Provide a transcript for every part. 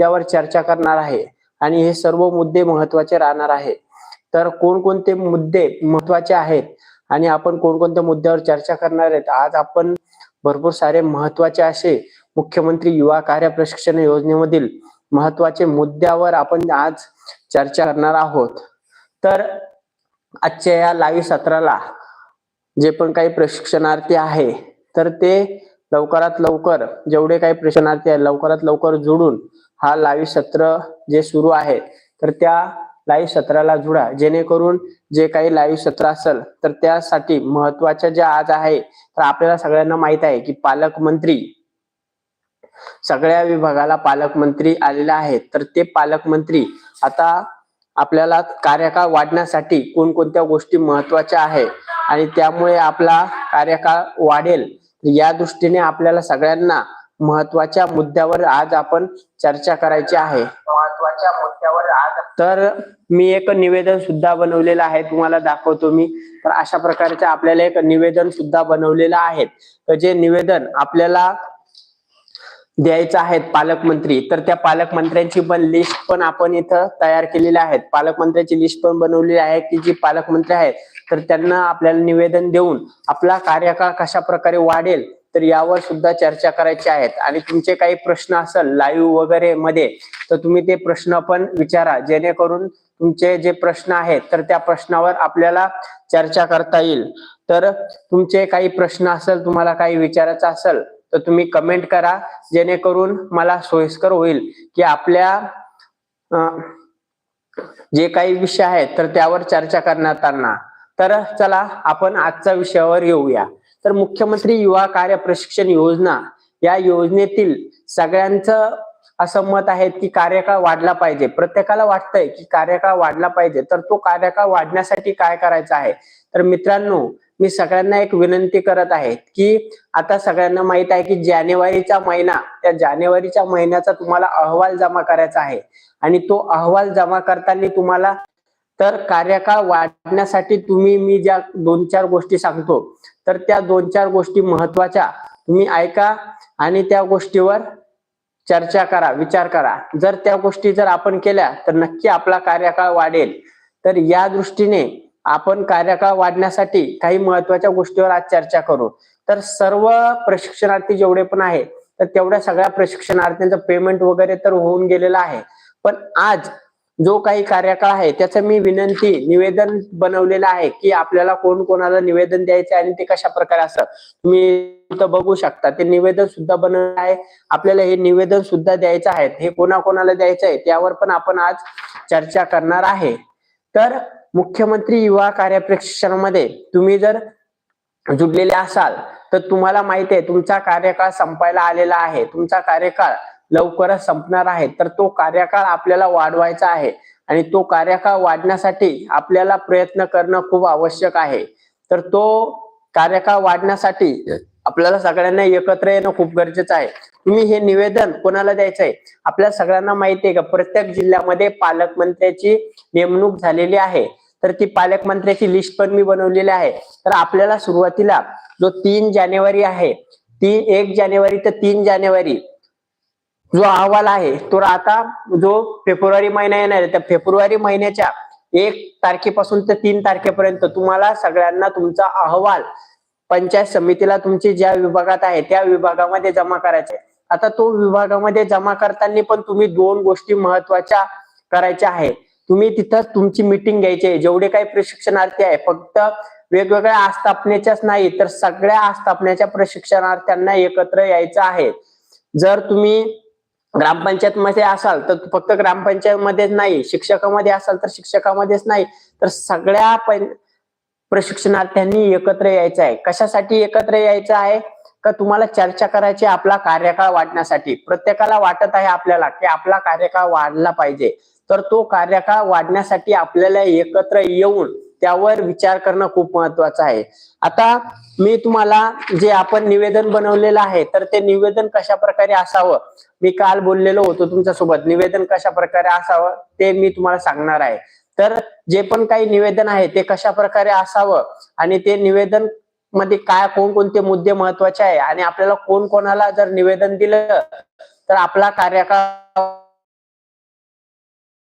मुद्द्यावर चर्चा करणार आहे. आणि हे सर्व मुद्दे महत्त्वाचे राहणार आहे. तर कोणकोणते मुद्दे महत्त्वाचे आहेत? आणि आपण कोणकोणत्या मुद्द्यावर चर्चा करणार आहेत? आज आपण भरपूर सारे महत्त्वाचे असे मुख्यमंत्री युवा कार्य प्रशिक्षण योजनेमधील महत्त्वाचे मुद्द्यावर आपण आज चर्चा करणार आहोत. तर आजच्या या लाईव्ह सत्राला जे पण काही प्रशिक्षणार्थी आहे तर ते लवकरात लवकर जेवढे काही प्रशिक्षणार्थी आहे लवकरात लवकर जोडून हा लाईव्ह सत्र जे सुरू आहे तर त्या लाईव्ह सत्राला जुडा जेणेकरून जे काही लाईव्ह सत्र असेल तर त्यासाठी महत्त्वाच्या ज्या आज आहे तर आपल्याला सगळ्यांना माहीत आहे की पालकमंत्री सगळ्या विभागाला पालकमंत्री आलेले आहेत. तर ते पालकमंत्री आता आपल्याला कार्यकाळ वाढण्यासाठी कोणकोणत्या गोष्टी महत्त्वाच्या आहे आणि त्यामुळे आपला कार्यकाळ वाढेल या दृष्टीने आपल्याला सगळ्यांना महत्त्वाच्या मुद्द्यावर आज आपण चर्चा करायची आहे. महत्त्वाच्या मुद्द्यावर आज तर मी एक निवेदन सुद्धा बनवलेलं आहे. तुम्हाला दाखवतो मी. तर अशा प्रकारचे आपल्याला एक निवेदन सुद्धा बनवलेलं आहे. तर जे निवेदन आपल्याला द्यायचं आहेत पालकमंत्री तर त्या पालकमंत्र्यांची पण लिस्ट पण आपण इथं तयार केलेली आहेत. पालकमंत्र्यांची लिस्ट पण बनवलेली आहे की जी पालकमंत्री आहेत तर त्यांना आपल्याला निवेदन देऊन आपला कार्यकाळ कशा प्रकारे वाढेल तर यावर सुद्धा चर्चा करायची आहेत. आणि तुमचे काही प्रश्न असेल लाईव्ह वगैरे मध्ये तर तुम्ही ते प्रश्न पण विचारा. जेणेकरून तुमचे जे प्रश्न आहेत तर त्या प्रश्नावर आपल्याला चर्चा करता येईल. तर तुमचे काही प्रश्न असेल तुम्हाला काही विचारायचं असेल तर तुम्ही कमेंट करा. जेणेकरून मला सोयीस्कर होईल की आपल्या जे काही विषय आहेत तर त्यावर चर्चा करण्यात आला. तर चला आपण आजच्या विषयावर येऊया. तर मुख्यमंत्री युवा कार्य प्रशिक्षण योजना या योजनेतील सगळ्यांचं असं मत आहे की कार्यकाळ वाढला पाहिजे. प्रत्येकाला वाटतंय की कार्यकाळ वाढला पाहिजे. तर तो कार्यकाळ वाढण्यासाठी काय करायचं आहे? तर मित्रांनो मी सगळ्यांना एक विनंती करत आहे की आता सगळ्यांना माहीत आहे की जानेवारीचा महिना त्या जानेवारीच्या महिन्याचा तुम्हाला अहवाल जमा करायचा आहे. आणि तो अहवाल जमा करताना तुम्हाला तर कार्यकाळ वाढण्यासाठी तुम्ही मी ज्या दोन चार गोष्टी सांगतो तर त्या दोन चार गोष्टी महत्त्वाच्या तुम्ही ऐका आणि त्या गोष्टीवर चर्चा करा विचार करा. जर त्या गोष्टी जर आपण केल्या तर नक्की आपला कार्यकाळ वाढेल. तर या दृष्टीने आपण कार्यकाळ वाढण्यासाठी काही महत्त्वाच्या गोष्टीवर आज चर्चा करू. तर सर्व प्रशिक्षणार्थी जेवढे पण आहेत तर तेवढ्या सगळ्या प्रशिक्षणार्थींचं पेमेंट वगैरे तर होऊन गेलेलं आहे. पण आज जो काही कार्यकाळ आहे त्याचं मी विनंती निवेदन बनवलेलं आहे की आपल्याला कोण कोणाला निवेदन द्यायचं आणि ते कशा प्रकारे असं तुम्ही बघू शकता ते निवेदन सुद्धा बनवलं आहे. आपल्याला हे निवेदन सुद्धा द्यायचं आहे. हे कोणाकोणाला द्यायचं आहे त्यावर पण आपण आज चर्चा करणार आहे. तर मुख्यमंत्री युवा कार्यप्रशिक्षणामध्ये तुम्ही जर जुडलेले असाल तर तुम्हाला माहिती आहे तुमचा कार्यकाळ संपायला आलेला आहे. तुमचा कार्यकाळ लवकरच संपणार आहे. तर तो कार्यकाळ आपल्याला वाढवायचा आहे आणि तो कार्यकाळ वाढण्यासाठी आपल्याला प्रयत्न करणं खूप आवश्यक आहे. तर तो कार्यकाळ वाढण्यासाठी आपल्याला सगळ्यांना एकत्र येणं खूप गरजेचं आहे. तुम्ही हे निवेदन कोणाला द्यायचं आहे आपल्या सगळ्यांना माहिती आहे का? प्रत्येक जिल्ह्यामध्ये पालकमंत्र्याची नेमणूक झालेली आहे. तर ती पालकमंत्र्याची लिस्ट पण मी बनवलेली आहे. तर आपल्याला सुरुवातीला जो तीन जानेवारी आहे ती एक जानेवारी ते तीन जानेवारी जो अहवाल आहे तो आता जो फेब्रुवारी महिना येणार आहे त्या फेब्रुवारी महिन्याच्या एक तारखेपासून ते तीन तारखेपर्यंत तुम्हाला सगळ्यांना तुमचा अहवाल पंचायत समितीला तुमची ज्या विभागात आहे त्या विभागामध्ये जमा करायचे आता तो विभागामध्ये जमा करताना पण तुम्ही दोन गोष्टी महत्त्वाच्या करायच्या आहे तुम्ही तिथं तुमची मिटिंग घ्यायची आहे. जेवढे काही प्रशिक्षणार्थी आहे फक्त वेगवेगळ्या आस्थापनेच्याच नाही तर सगळ्या आस्थापनेच्या प्रशिक्षणार्थ्यांना एकत्र यायचं आहे. जर तुम्ही ग्रामपंचायत मध्ये असाल तर फक्त ग्रामपंचायत मध्येच नाही शिक्षकामध्ये असाल तर शिक्षकामध्येच नाही तर सगळ्या प्रशिक्षणार्थ्यांनी एकत्र यायचं आहे. कशासाठी एकत्र यायचं आहे? का तुम्हाला चर्चा करायची आपला कार्यकाळ वाढण्यासाठी? प्रत्येकाला वाटत आहे आपल्याला की आपला कार्यकाळ वाढला पाहिजे. तर तो कार्यकाळ वाढण्यासाठी आपल्याला एकत्र येऊन त्यावर विचार करणं खूप महत्वाचं आहे. आता मी तुम्हाला जे आपण निवेदन बनवलेलं आहे तर ते निवेदन कशा प्रकारे असावं? मी काल बोललेलो होतो तुमच्यासोबत. निवेदन कशा प्रकारे असावं ते मी तुम्हाला सांगणार आहे. तर जे पण काही निवेदन आहे ते कशा प्रकारे असावं? आणि ते निवेदनमध्ये काय कोणकोणते मुद्दे महत्त्वाचे आहे? आणि आपल्याला कोण कोणाला जर निवेदन दिलं तर आपला कार्यकाळ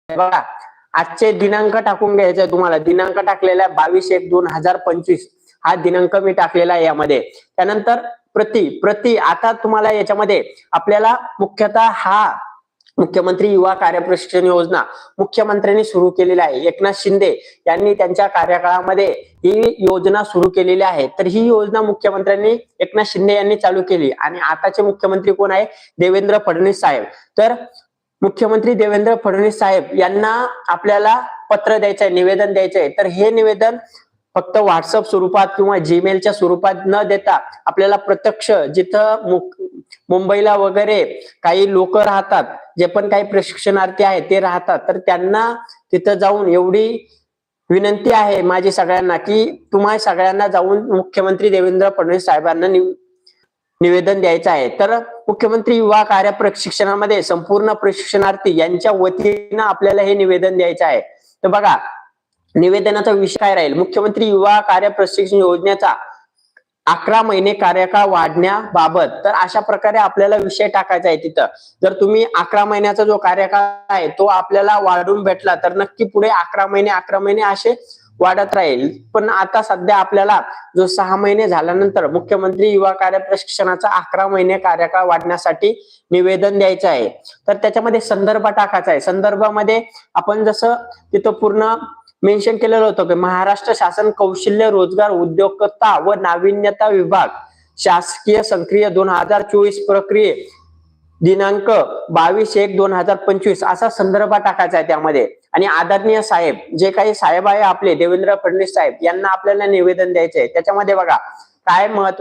बघा आजचे दिनांक टाकून घ्यायचा तुम्हाला. दिनांक टाकलेला आहे बावीस एक दोन हजार पंचवीस. हा दिनांक मी टाकलेला आहे यामध्ये. त्यानंतर प्रति प्रति आता तुम्हाला याच्यामध्ये आपल्याला मुख्यतः हा मुख्यमंत्री युवा कार्यप्रशिक्षण योजना मुख्यमंत्र्यांनी सुरू केलेली आहे. एकनाथ शिंदे यांनी त्यांच्या कार्यकाळामध्ये ही योजना सुरू केलेली आहे. तर ही योजना मुख्यमंत्र्यांनी एकनाथ शिंदे यांनी चालू केली. आणि आताचे मुख्यमंत्री कोण आहे? देवेंद्र फडणवीस साहेब. तर मुख्यमंत्री देवेंद्र फडणवीस साहेब यांना आपल्याला पत्र द्यायचं आहे निवेदन द्यायचं आहे तर हे निवेदन फक्त व्हॉट्सअप स्वरूपात किंवा जीमेलच्या स्वरूपात न देता आपल्याला प्रत्यक्ष जिथं मुंबईला वगैरे काही लोक राहतात जे पण काही प्रशिक्षणार्थी आहेत ते राहतात. तर त्यांना तिथं जाऊन एवढी विनंती आहे माझी सगळ्यांना की तुम्हा सगळ्यांना जाऊन मुख्यमंत्री देवेंद्र फडणवीस साहेबांना निवेदन द्यायचं आहे. तर मुख्यमंत्री युवा कार्य प्रशिक्षणामध्ये संपूर्ण प्रशिक्षणार्थी यांच्या वतीनं आपल्याला हे निवेदन द्यायचं आहे. तर बघा निवेदनाचा विषय काय राहील? मुख्यमंत्री युवा कार्य प्रशिक्षण योजनेचा अकरा महिने कार्यकाळ वाढण्याबाबत तर अशा प्रकारे आपल्याला विषय टाकायचा आहे तिथं. जर तुम्ही अकरा महिन्याचा जो कार्यकाळ आहे तो आपल्याला वाढून भेटला तर नक्की पुढे अकरा महिने अकरा महिने असे वाढत राहील. पण आता सध्या आपल्याला जो सहा महिने झाल्यानंतर मुख्यमंत्री युवा कार्य प्रशिक्षणाचा अकरा महिने कार्यकाळ वाढण्यासाठी निवेदन द्यायचं आहे. तर त्याच्यामध्ये संदर्भ टाकायचा आहे. संदर्भामध्ये आपण जसं तिथं पूर्ण मेन्शन केलेलं होतं की महाराष्ट्र शासन कौशल्य रोजगार उद्योगता व नाविन्यता विभाग शासकीय सक्रिय दोन हजार चोवीस प्रक्रिये दिनांक बावीस एक दोन हजार पंचवीस असा संदर्भ टाकायचा आहे त्यामध्ये. आणि आदरणीय साहेब जे काही साहेब आहे आपले देवेंद्र फडणवीस साहेब यांना आपल्याला निवेदन द्यायचे आहे त्याच्यामध्ये बघा काय महत्त्व